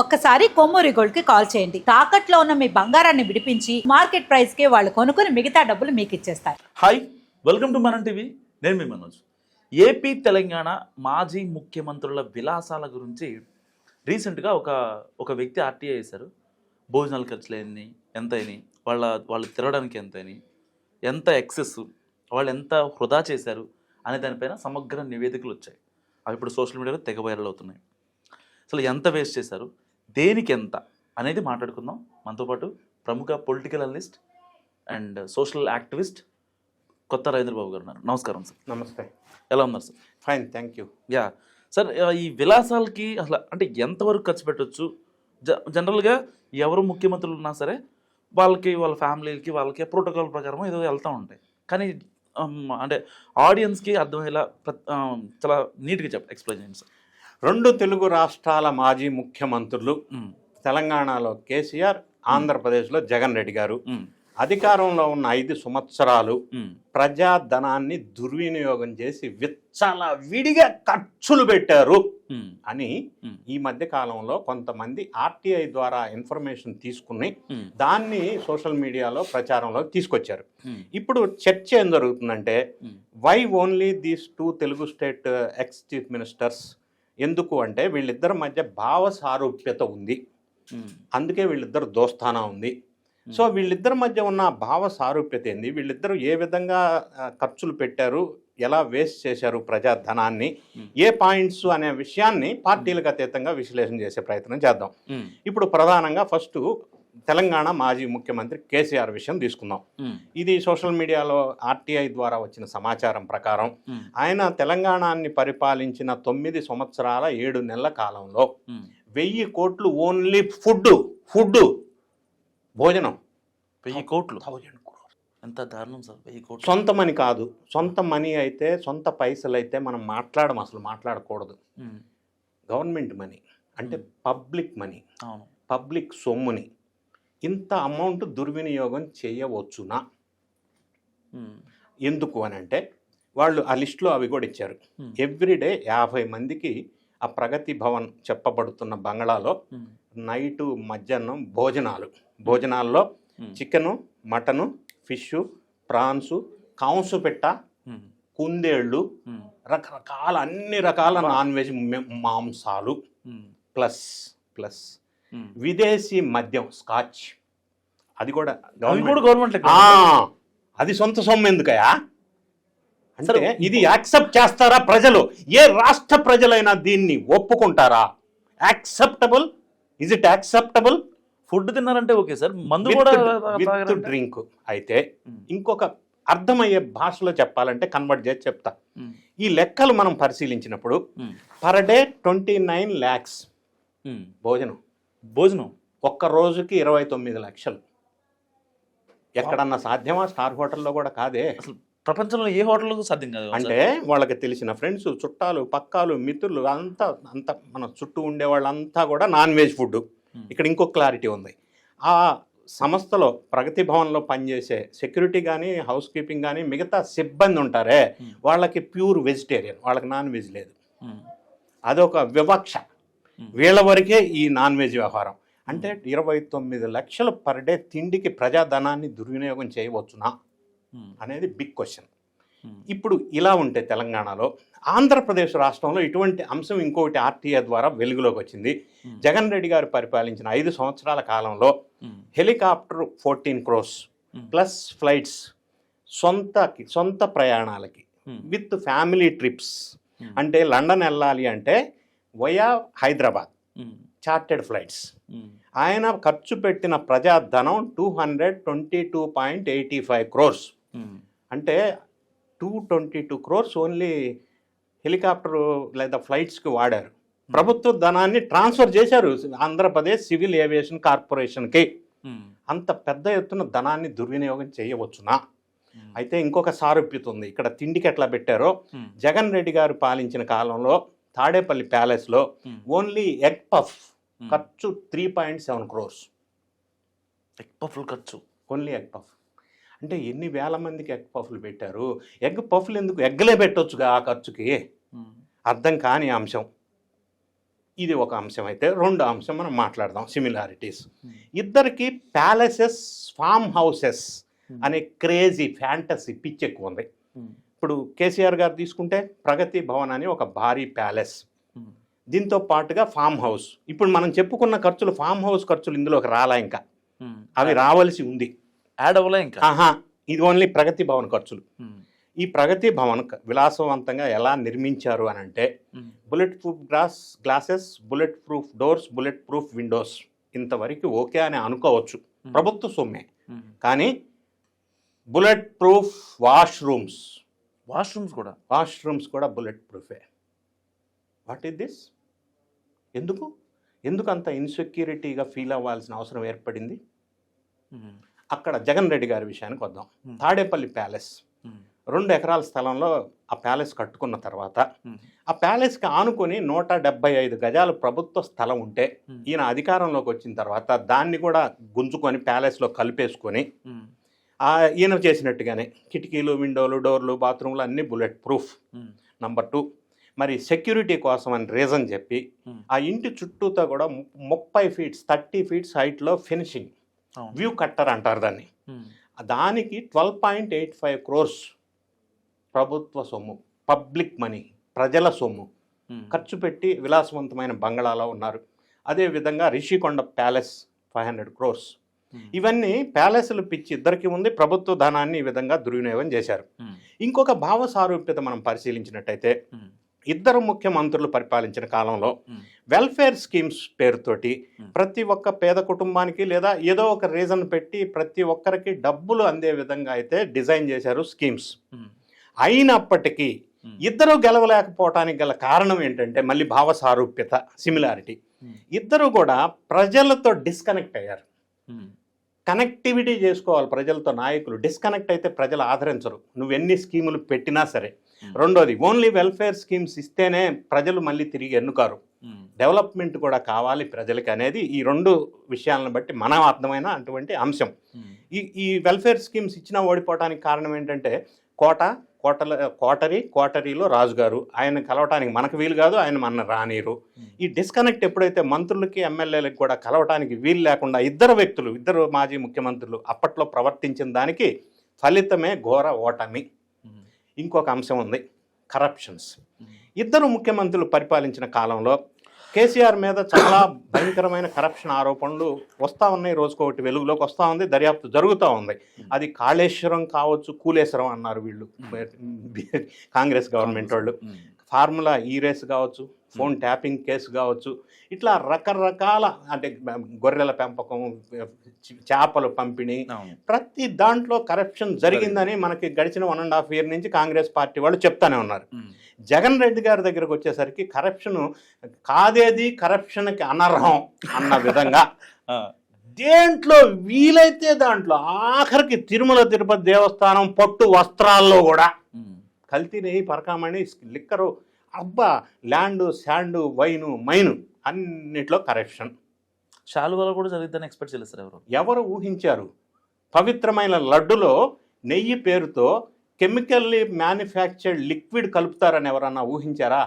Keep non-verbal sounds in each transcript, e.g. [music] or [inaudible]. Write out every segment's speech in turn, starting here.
ఒక్కసారి కొమ్మూరి గోల్డ్కి కాల్ చేయండి. తాకట్లో ఉన్న మీ బంగారాన్ని విడిపించి మార్కెట్ ప్రైస్కి వాళ్ళు కొనుక్కుని మిగతా డబ్బులు మీకు ఇచ్చేస్తారు hi welcome to Manam TV. నేను మీ మనోజ్. ఏపీ తెలంగాణ మాజీ ముఖ్యమంత్రుల విలాసాల గురించి రీసెంట్గా ఒక ఒక వ్యక్తి ఆర్టీఐ వేశారు. భోజనాలు ఖర్చులు ఎన్ని ఎంత అయినాయి వాళ్ళ వాళ్ళు తిరగడానికి ఎంత అయినాయి ఎంత ఎక్సెస్ వాళ్ళు ఎంత వృధా చేశారు అనే దానిపైన సమగ్ర నివేదికలు వచ్చాయి. అవి ఇప్పుడు సోషల్ మీడియాలో తెగ వైరల్ అవుతున్నాయి. అసలు ఎంత వేస్ట్ చేశారు? దేనికి ఎంత అనేది మాట్లాడుకుందాం. మనతో పాటు ప్రముఖ political analyst and social activist Kotha Ravindra Babu గారు ఉన్నారు. నమస్కారం సార్. నమస్తే. ఎలా ఉన్నారు sir? Fine thank you yeah. Sir ఈ విలాసాలకి అసలు అంటే ఎంతవరకు ఖర్చు పెట్టొచ్చు? జ జనరల్గా ఎవరు ముఖ్యమంత్రులు ఉన్నా సరే వాళ్ళకి వాళ్ళ ఫ్యామిలీలకి వాళ్ళకి ప్రోటోకాల్ ప్రకారం ఏదో వెళ్తూ ఉంటాయి. కానీ అంటే ఆడియన్స్కి అర్థమయ్యేలా చాలా నీట్గా చెప్ ఎక్స్ప్లెయిన్ చేయండి సార్. రెండు తెలుగు రాష్ట్రాల మాజీ ముఖ్యమంత్రులు తెలంగాణలో కేసీఆర్ ఆంధ్రప్రదేశ్లో జగన్ రెడ్డి గారు. అధికారంలో ఉన్న ఐదు సంవత్సరాలు ప్రజాధనాన్ని దుర్వినియోగం చేసి విచ్చల విడిగా ఖర్చులు పెట్టారు అని ఈ మధ్య కాలంలో కొంతమంది ఆర్టీఐ ద్వారా ఇన్ఫర్మేషన్ తీసుకుని దాన్ని సోషల్ మీడియాలో ప్రచారంలో తీసుకొచ్చారు. ఇప్పుడు చర్చ ఏం జరుగుతుందంటే why only these two Telugu state ex chief ministers ఎందుకు అంటే వీళ్ళిద్దరి మధ్య భావ సారూప్యత ఉంది అందుకే వీళ్ళిద్దరు దోస్తానా ఉంది. సో వీళ్ళిద్దరి మధ్య ఉన్న భావ సారూప్యత ఏంది? వీళ్ళిద్దరూ ఏ విధంగా ఖర్చులు పెట్టారు? ఎలా వేస్ట్ చేశారు ప్రజాధనాన్ని. ఏ పాయింట్స్ అనే విషయాన్ని పార్టీలకు అతీతంగా విశ్లేషణ చేసే ప్రయత్నం చేద్దాం. ఇప్పుడు ప్రధానంగా ఫస్ట్ తెలంగాణ మాజీ ముఖ్యమంత్రి కేసీఆర్ విషయం తీసుకుందాం. ఇది సోషల్ మీడియాలో ఆర్టీఐ ద్వారా వచ్చిన సమాచారం ప్రకారం ఆయన తెలంగాణని పరిపాలించిన తొమ్మిది సంవత్సరాల ఏడు నెలల కాలంలో. వెయ్యి కోట్లు ఓన్లీ ఫుడ్ ఫుడ్ భోజనం. వెయ్యి కోట్లు? థౌజండ్ ఎంత దారుణం సార్ వెయ్యి కోట్లు? సొంత మనీ కాదు సొంత మనీ అయితే సొంత పైసలు అయితే మనం మాట్లాడము అసలు మాట్లాడకూడదు. గవర్నమెంట్ మనీ అంటే పబ్లిక్ మనీ అవును. పబ్లిక్ సొమ్ముని. ఇంత అమౌంట్ దుర్వినియోగం చేయవచ్చునా? ఎందుకు అని అంటే వాళ్ళు ఆ లిస్టులో అవి కూడా ఇచ్చారు. ఎవ్రీడే యాభై మందికి ఆ ప్రగతి భవన్ చెప్పబడుతున్న బంగళాలో మ్, నైటు మధ్యాహ్నం భోజనాలు. భోజనాల్లో చికెను మటను ఫిష్ ప్రాన్స్ కాంసు పెట్ట కుందేళ్ళు రకరకాల అన్ని రకాల నాన్ వెజ్ మాంసాలు. Plus plus. విదేశీ మద్యం స్కాచ్. అది కూడా గవర్నమెంట్ అది సొంత సొమ్ము ఎందుకయా అంటే ఇది యాక్సెప్ట్ చేస్తారా ప్రజలు? ఏ రాష్ట్ర ప్రజలైనా దీన్ని ఒప్పుకుంటారా? Acceptable? Is it acceptable food తిన్నారంటే ఓకే సార్. మందు కూడా విత్? డ్రింక్ అయితే ఇంకొక అర్థమయ్యే భాషలో చెప్పాలంటే కన్వర్ట్ చేసి చెప్తా. ఈ లెక్కలు మనం పరిశీలించినప్పుడు per day twenty nine lakhs. భోజనం. భోజనం ఒక్క రోజుకి ఇరవై తొమ్మిది లక్షలు. ఎక్కడన్నా సాధ్యమా? స్టార్ హోటల్లో కూడా కాదే. అసలు ప్రపంచంలో ఏ హోటల్లో సాధ్యం కాదు అంటే వాళ్ళకి తెలిసిన ఫ్రెండ్స్ చుట్టాలు పక్కాలు మిత్రులు అంతా అంతా మన చుట్టూ ఉండే వాళ్ళంతా కూడా నాన్ వెజ్ ఫుడ్. ఇక్కడ ఇంకో క్లారిటీ ఉంది. ఆ సంస్థలో ప్రగతి భవన్లో పనిచేసే సెక్యూరిటీ కానీ హౌస్ కీపింగ్ కానీ మిగతా సిబ్బంది ఉంటారే. వాళ్ళకి ప్యూర్ వెజిటేరియన్ వాళ్ళకి నాన్ వెజ్ లేదు. అదొక వివక్ష. వీళ్ళ వరకే ఈ నాన్ వెజ్ వ్యవహారం. అంటే ఇరవై తొమ్మిది లక్షలు పర్ డే తిండికి ప్రజాధనాన్ని దుర్వినియోగం చేయవచ్చునా? అనేది బిగ్ క్వశ్చన్ ఇప్పుడు ఇలా ఉంటే తెలంగాణలో ఆంధ్రప్రదేశ్ రాష్ట్రంలో ఇటువంటి అంశం ఇంకొకటి ఆర్టీఏ ద్వారా వెలుగులోకి వచ్చింది. జగన్ రెడ్డి గారు పరిపాలించిన ఐదు సంవత్సరాల కాలంలో helicopter fourteen crores. Plus flights సొంతకి సొంత ప్రయాణాలకి విత్ ఫ్యామిలీ ట్రిప్స్. అంటే లండన్ వెళ్ళాలి అంటే వయా హైదరాబాద్. చార్టెడ్ ఫ్లైట్స్ ఆయన ఖర్చు పెట్టిన ప్రజాధనం two hundred twenty two point eighty five crores అంటే two twenty two crores only helicopter లేదా ఫ్లైట్స్కి వాడారు. ప్రభుత్వ ధనాన్ని ట్రాన్స్ఫర్ చేశారు ఆంధ్రప్రదేశ్ సివిల్ ఏవియేషన్ కార్పొరేషన్కి అంత పెద్ద ఎత్తున ధనాన్ని దుర్వినియోగం చేయవచ్చునా? అయితే ఇంకొక సారూప్యత ఉంది. ఇక్కడ తిండికి ఎట్లా పెట్టారో? జగన్ రెడ్డి గారు పాలించిన కాలంలో తాడేపల్లి ప్యాలెస్లో ఓన్లీ ఎగ్ పఫ్. ఖర్చు త్రీ పాయింట్ సెవెన్ క్రోర్స్. ఎక్కువ ఫుల్ ఖర్చు. Only egg puff. అంటే ఎన్ని వేల మందికి ఎగ్ పఫ్లు పెట్టారు? ఎగ్ పఫ్లు ఎందుకు ఎగ్లే పెట్టొచ్చుగా ఆ ఖర్చుకి? అర్థం కాని అంశం. ఇది ఒక అంశం అయితే రెండు అంశం మనం మాట్లాడదాం సిమిలారిటీస్ ఇద్దరికి ప్యాలెసెస్ ఫామ్ హౌసెస్ అనే క్రేజీ ఫ్యాంటసీ పిచ్ ఎక్కువ ఉంది ఇప్పుడు కేసీఆర్ గారు తీసుకుంటే ప్రగతి భవన్ అని ఒక భారీ ప్యాలెస్. దీంతో పాటుగా ఫామ్ హౌస్. ఇప్పుడు మనం చెప్పుకున్న ఖర్చులు ఫామ్ హౌస్ ఖర్చులు ఇందులోకి రాలా ఇంకా. అవి రావాల్సి ఉంది. యాడ్ అవ్వలే ఇంకా. ఆహా ఇది ఓన్లీ ప్రగతి భవన్ ఖర్చులు. ఈ ప్రగతి భవన్ విలాసవంతంగా ఎలా నిర్మించారు అని అంటే bullet proof glass glasses bullet proof doors bullet proof windows. ఇంతవరకు ఓకే అని అనుకోవచ్చు. ప్రభుత్వ సొమ్మే. కానీ బుల్లెట్ ప్రూఫ్ వాష్రూమ్స్. వాష్రూమ్స్ కూడా. వాష్రూమ్స్ కూడా బుల్లెట్ ప్రూఫే. వాట్ ఈస్ దిస్ ఎందుకు? ఎందుకు అంత ఇన్సెక్యూరిటీగా ఫీల్ అవ్వాల్సిన అవసరం ఏర్పడింది? అక్కడ జగన్ రెడ్డి గారి విషయానికి వద్దాం. తాడేపల్లి ప్యాలెస్. రెండు ఎకరాల స్థలంలో ఆ ప్యాలెస్ కట్టుకున్న తర్వాత ఆ ప్యాలెస్కి ఆనుకొని నూట డెబ్బై ఐదు గజాలు ప్రభుత్వ స్థలం ఉంటే ఈయన అధికారంలోకి వచ్చిన తర్వాత దాన్ని కూడా గుంజుకొని ప్యాలెస్లో కలిపేసుకొని ఈయన చేసినట్టుగానే కిటికీలు విండోలు డోర్లు బాత్రూమ్లు అన్నీ బుల్లెట్ ప్రూఫ్. Number two. మరి సెక్యూరిటీ కోసం అని రీజన్ చెప్పి ఆ ఇంటి చుట్టూతో కూడా ముప్పై ఫీట్స్ థర్టీ ఫీట్స్ హైట్లో ఫినిషింగ్. వ్యూ కట్టర్ అంటారు దాన్ని. దానికి twelve point eight five crores ప్రభుత్వ సొమ్ము పబ్లిక్ మనీ ప్రజల సొమ్ము. ఖర్చు పెట్టి విలాసవంతమైన బంగళాలో ఉన్నారు. అదేవిధంగా Rishikonda palace five hundred crores. ఇవన్నీ ప్యాలెస్లు పిచ్చి ఇద్దరికి ఉంది ప్రభుత్వ ధనాన్ని ఈ విధంగా దుర్వినియోగం చేశారు. ఇంకొక భావ సారూప్యత మనం పరిశీలించినట్టయితే ఇద్దరు ముఖ్యమంత్రులు పరిపాలించిన కాలంలో వెల్ఫేర్ స్కీమ్స్ పేరుతోటి Hmm. ప్రతి ఒక్క పేద కుటుంబానికి లేదా ఏదో ఒక రీజన్ పెట్టి ప్రతి ఒక్కరికి డబ్బులు అందే విధంగా అయితే డిజైన్ చేశారు స్కీమ్స్ అయినప్పటికీ ఇద్దరు గెలవలేకపోవటానికి గల కారణం ఏంటంటే మళ్ళీ భావ సారూప్యత సిమిలారిటీ ఇద్దరు కూడా ప్రజలతో డిస్కనెక్ట్ అయ్యారు. కనెక్టివిటీ చేసుకోవాలి ప్రజలతో నాయకులు. డిస్కనెక్ట్ అయితే ప్రజలు ఆదరించరు. నువ్వు ఎన్ని స్కీములు పెట్టినా సరే. రెండోది ఓన్లీ వెల్ఫేర్ స్కీమ్స్ ఇస్తేనే ప్రజలు మళ్ళీ తిరిగి ఎన్నుకారు. డెవలప్మెంట్ కూడా కావాలి ప్రజలకి అనేది ఈ రెండు విషయాలను బట్టి మనం అర్థమైన అటువంటి అంశం. ఈ ఈ వెల్ఫేర్ స్కీమ్స్ ఇచ్చినా ఓడిపోవడానికి కారణం ఏంటంటే కోట కోటల కోటరీ కోటరీలో రాజుగారు. ఆయన కలవటానికి మనకు వీలు కాదు ఆయన మన రానీరు. ఈ డిస్కనెక్ట్ ఎప్పుడైతే మంత్రులకి ఎమ్మెల్యేలకు కూడా కలవటానికి వీలు లేకుండా ఇద్దరు వ్యక్తులు ఇద్దరు మాజీ ముఖ్యమంత్రులు అప్పట్లో ప్రవర్తించిన దానికి ఫలితమే ఘోర ఓటమి. ఇంకొక అంశం ఉంది కరప్షన్స్ ఇద్దరు ముఖ్యమంత్రులు పరిపాలించిన కాలంలో కేసీఆర్ మీద చాలా భయంకరమైన కరప్షన్ ఆరోపణలు వస్తూ ఉన్నాయి. రోజుకొకటి వెలుగులోకి వస్తూ ఉంది. దర్యాప్తు జరుగుతూ ఉంది. అది కాళేశ్వరం కావచ్చు కూలేశ్వరం అన్నారు వీళ్ళు. కాంగ్రెస్ గవర్నమెంట్ వాళ్ళు. ఫార్ములా ఈ రేస్ కావచ్చు ఫోన్ ట్యాపింగ్ కేసు కావచ్చు. ఇట్లా రకరకాల అంటే గొర్రెల పెంపకం చేపల పంపిణీ ప్రతి దాంట్లో కరప్షన్ జరిగిందని మనకి గడిచిన వన్ అండ్ హాఫ్ ఇయర్ నుంచి కాంగ్రెస్ పార్టీ వాళ్ళు చెప్తానే ఉన్నారు. జగన్ రెడ్డి గారి దగ్గరకు వచ్చేసరికి కరప్షన్ కాదేది కరప్షన్కి అనర్హం అన్న విధంగా [laughs] దేంట్లో వీలైతే దాంట్లో ఆఖరికి తిరుమల తిరుపతి దేవస్థానం పట్టు వస్త్రాల్లో కూడా కల్తీ నెయ్యి పరకామణి లిక్కరు అబ్బా ల్యాండ్ శాండ్ వైను మైను అన్నిట్లో కరప్షన్ శాలువాలో కూడా జరిగిద్దని ఎక్స్పెక్ట్ చేయలేదు సార్ ఎవరు. ఎవరు ఊహించారు? పవిత్రమైన లడ్డులో నెయ్యి పేరుతో కెమికల్లీ మ్యానుఫ్యాక్చర్డ్ లిక్విడ్ కలుపుతారని ఎవరన్నా ఊహించారా?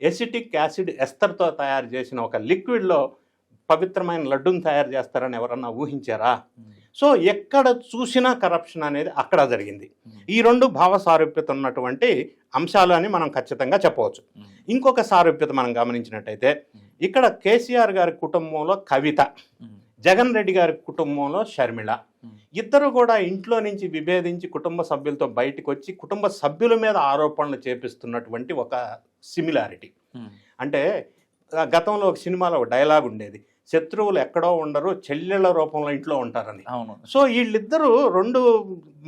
ఎసిటిక్ యాసిడ్ ఎస్తర్తో తయారు చేసిన ఒక లిక్విడ్లో పవిత్రమైన లడ్డును తయారు చేస్తారని ఎవరన్నా ఊహించారా? సో ఎక్కడ చూసినా కరప్షన్ అనేది అక్కడ జరిగింది. ఈ రెండు భావ సారూప్యత ఉన్నటువంటి అంశాలు అని మనం ఖచ్చితంగా చెప్పవచ్చు. ఇంకొక సారూప్యత మనం గమనించినట్టయితే ఇక్కడ కేసీఆర్ గారి కుటుంబంలో కవిత జగన్ రెడ్డి గారి కుటుంబంలో షర్మిళ ఇద్దరు కూడా ఇంట్లో నుంచి విభేదించి కుటుంబ సభ్యులతో బయటకు వచ్చి కుటుంబ సభ్యుల మీద ఆరోపణలు చేపిస్తున్నటువంటి ఒక సిమిలారిటీ అంటే గతంలో ఒక సినిమాలో ఒక డైలాగ్ ఉండేది. శత్రువులు ఎక్కడో ఉండరు చెల్లెళ్ళ రూపంలో ఇంట్లో ఉంటారని. అవును. సో వీళ్ళిద్దరూ రెండు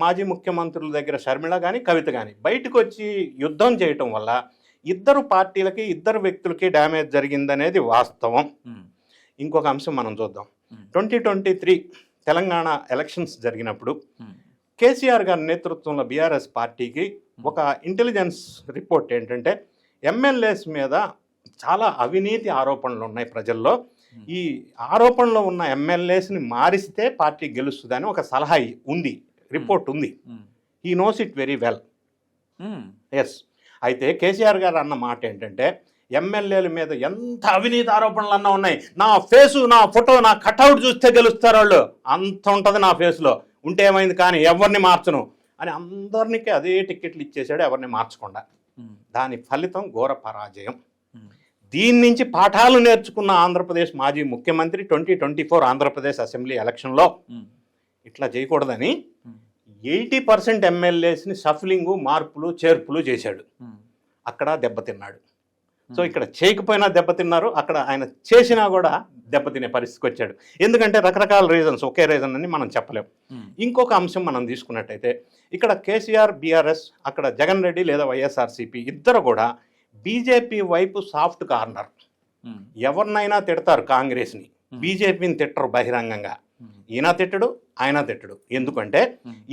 మాజీ ముఖ్యమంత్రుల దగ్గర షర్మిళ కానీ కవిత కానీ బయటకు వచ్చి యుద్ధం చేయటం వల్ల ఇద్దరు పార్టీలకి ఇద్దరు వ్యక్తులకి డ్యామేజ్ జరిగిందనేది వాస్తవం. ఇంకొక అంశం మనం చూద్దాం. Twenty twenty three Telangana elections జరిగినప్పుడు కేసీఆర్ గారి నేతృత్వంలో బీఆర్ఎస్ పార్టీకి ఒక ఇంటెలిజెన్స్ రిపోర్ట్ ఏంటంటే ఎమ్మెల్యేస్ మీద చాలా అవినీతి ఆరోపణలు ఉన్నాయి ప్రజల్లో. ఈ ఆరోపణలో ఉన్న ఎమ్మెల్యేస్ని మారిస్తే పార్టీ గెలుస్తుందని ఒక సలహా ఉంది రిపోర్ట్ ఉంది. He knows it very well yes అయితే కేసీఆర్ గారు అన్న మాట ఏంటంటే ఎమ్మెల్యేల మీద ఎంత అవినీతి ఆరోపణలు అన్నా ఉన్నాయి. నా ఫేసు నా ఫోటో నా కటౌట్ చూస్తే గెలుస్తారు వాళ్ళు. అంత ఉంటుంది నా ఫేస్లో. ఉంటే ఏమైంది కానీ ఎవరిని మార్చను? అని అందరికీ అదే టికెట్లు ఇచ్చేసాడు ఎవరిని మార్చకుండా. దాని ఫలితం ఘోర పరాజయం. దీని నుంచి పాఠాలు నేర్చుకున్న ఆంధ్రప్రదేశ్ మాజీ ముఖ్యమంత్రి twenty twenty four Andhra Pradesh assembly ఎలక్షన్లో ఇట్లా చేయకూడదని ఎయిటీ పర్సెంట్ ఎమ్మెల్యేస్ని సఫలింగు మార్పులు చేర్పులు చేశాడు. అక్కడ దెబ్బతిన్నాడు సో ఇక్కడ చేయకపోయినా దెబ్బతిన్నారు అక్కడ ఆయన చేసినా కూడా దెబ్బతినే పరిస్థితికి వచ్చాడు. ఎందుకంటే రకరకాల రీజన్స్ ఒకే రీజన్ అని మనం చెప్పలేం. ఇంకొక అంశం మనం తీసుకున్నట్టయితే ఇక్కడ కేసీఆర్ బీఆర్ఎస్ అక్కడ జగన్ రెడ్డి లేదా వైఎస్ఆర్సీపీ ఇద్దరు కూడా బీజేపీ వైపు సాఫ్ట్ కార్నర్. ఎవరినైనా తిడతారు కాంగ్రెస్ని. బీజేపీని తిట్టరు బహిరంగంగా. ఈయన తిట్టడు ఆయన తిట్టడు. ఎందుకంటే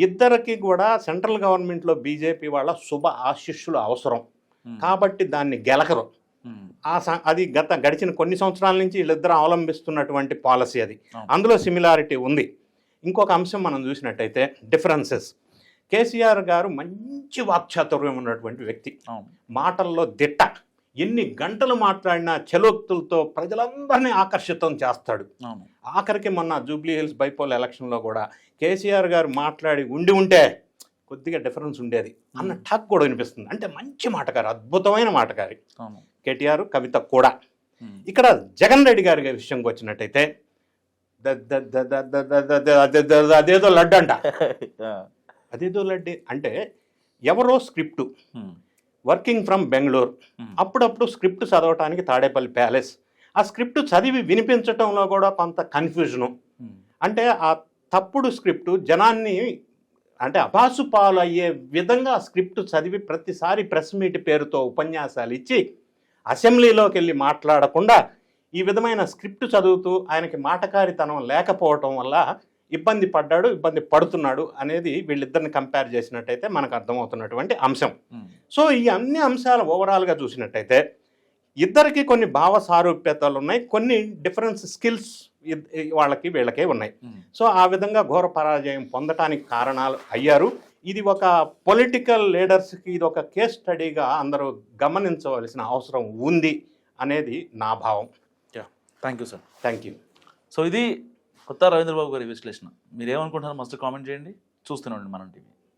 ఇద్దరికి కూడా సెంట్రల్ గవర్నమెంట్లో బీజేపీ వాళ్ళ శుభ ఆశిష్యులు అవసరం. కాబట్టి దాన్ని గెలకరు. ఆ అది గత గడిచిన కొన్ని సంవత్సరాల నుంచి వీళ్ళిద్దరు అవలంబిస్తున్నటువంటి పాలసీ అది. అందులో సిమిలారిటీ ఉంది. ఇంకొక అంశం మనం చూసినట్టయితే డిఫరెన్సెస్ కేసీఆర్ గారు మంచి వాక్చాతుర్యం ఉన్నటువంటి వ్యక్తి మాటల్లో దిట్ట ఎన్ని గంటలు మాట్లాడినా చలోక్తులతో ప్రజలందరినీ ఆకర్షితం చేస్తాడు ఆఖరికి మొన్న జూబ్లీ హిల్స్ బైపోల్ ఎలక్షన్లో కూడా కేసీఆర్ గారు మాట్లాడి ఉండి ఉంటే కొద్దిగా డిఫరెన్స్ ఉండేది అన్న టాక్ కూడా వినిపిస్తుంది అంటే మంచి మాటగారు అద్భుతమైన మాటగారి కేటీఆర్ కవిత కూడా ఇక్కడ జగన్ రెడ్డి గారి విషయంకి వచ్చినట్టయితే అదేదో లడ్డు అంట అదేదో లడ్డు అంటే ఎవరో స్క్రిప్టు. Working from Bengaluru. అప్పుడప్పుడు స్క్రిప్ట్ చదవటానికి తాడేపల్లి ప్యాలెస్. ఆ స్క్రిప్ట్ చదివి వినిపించటంలో కూడా కొంత కన్ఫ్యూజను. అంటే ఆ తప్పుడు స్క్రిప్ట్ జనాన్ని అంటే అభాసు పాలు అయ్యే విధంగా స్క్రిప్ట్ చదివి ప్రతిసారి ప్రెస్ మీట్ పేరుతో ఉపన్యాసాలు ఇచ్చి అసెంబ్లీలోకి వెళ్ళి మాట్లాడకుండా ఈ విధమైన స్క్రిప్ట్ చదువుతూ ఆయనకి మాటకారితనం లేకపోవటం వల్ల ఇబ్బంది పడ్డాడు ఇబ్బంది పడుతున్నాడు అనేది వీళ్ళిద్దరిని కంపేర్ చేసినట్టయితే మనకు అర్థమవుతున్నటువంటి అంశం. సో ఈ అన్ని అంశాలు ఓవరాల్గా చూసినట్టయితే ఇద్దరికి కొన్ని భావ సారూప్యతలు ఉన్నాయి కొన్ని డిఫరెన్స్ స్కిల్స్ వాళ్ళకి వీళ్ళకే ఉన్నాయి. సో ఆ విధంగా ఘోర పరాజయం పొందటానికి కారణాలు అయ్యారు. ఇది ఒక పొలిటికల్ లీడర్స్కి ఇది ఒక కేస్ స్టడీగా అందరూ గమనించవలసిన అవసరం ఉంది అనేది నా భావం. Thank you sir thank you so ఇది కొత్త రవీంద్రబాబు గారి విశ్లేషణ. మీరేమనుకుంటున్నారు మస్ట్ కామెంట్ చేయండి. చూస్తూనే ఉండండి మనం టీవీ.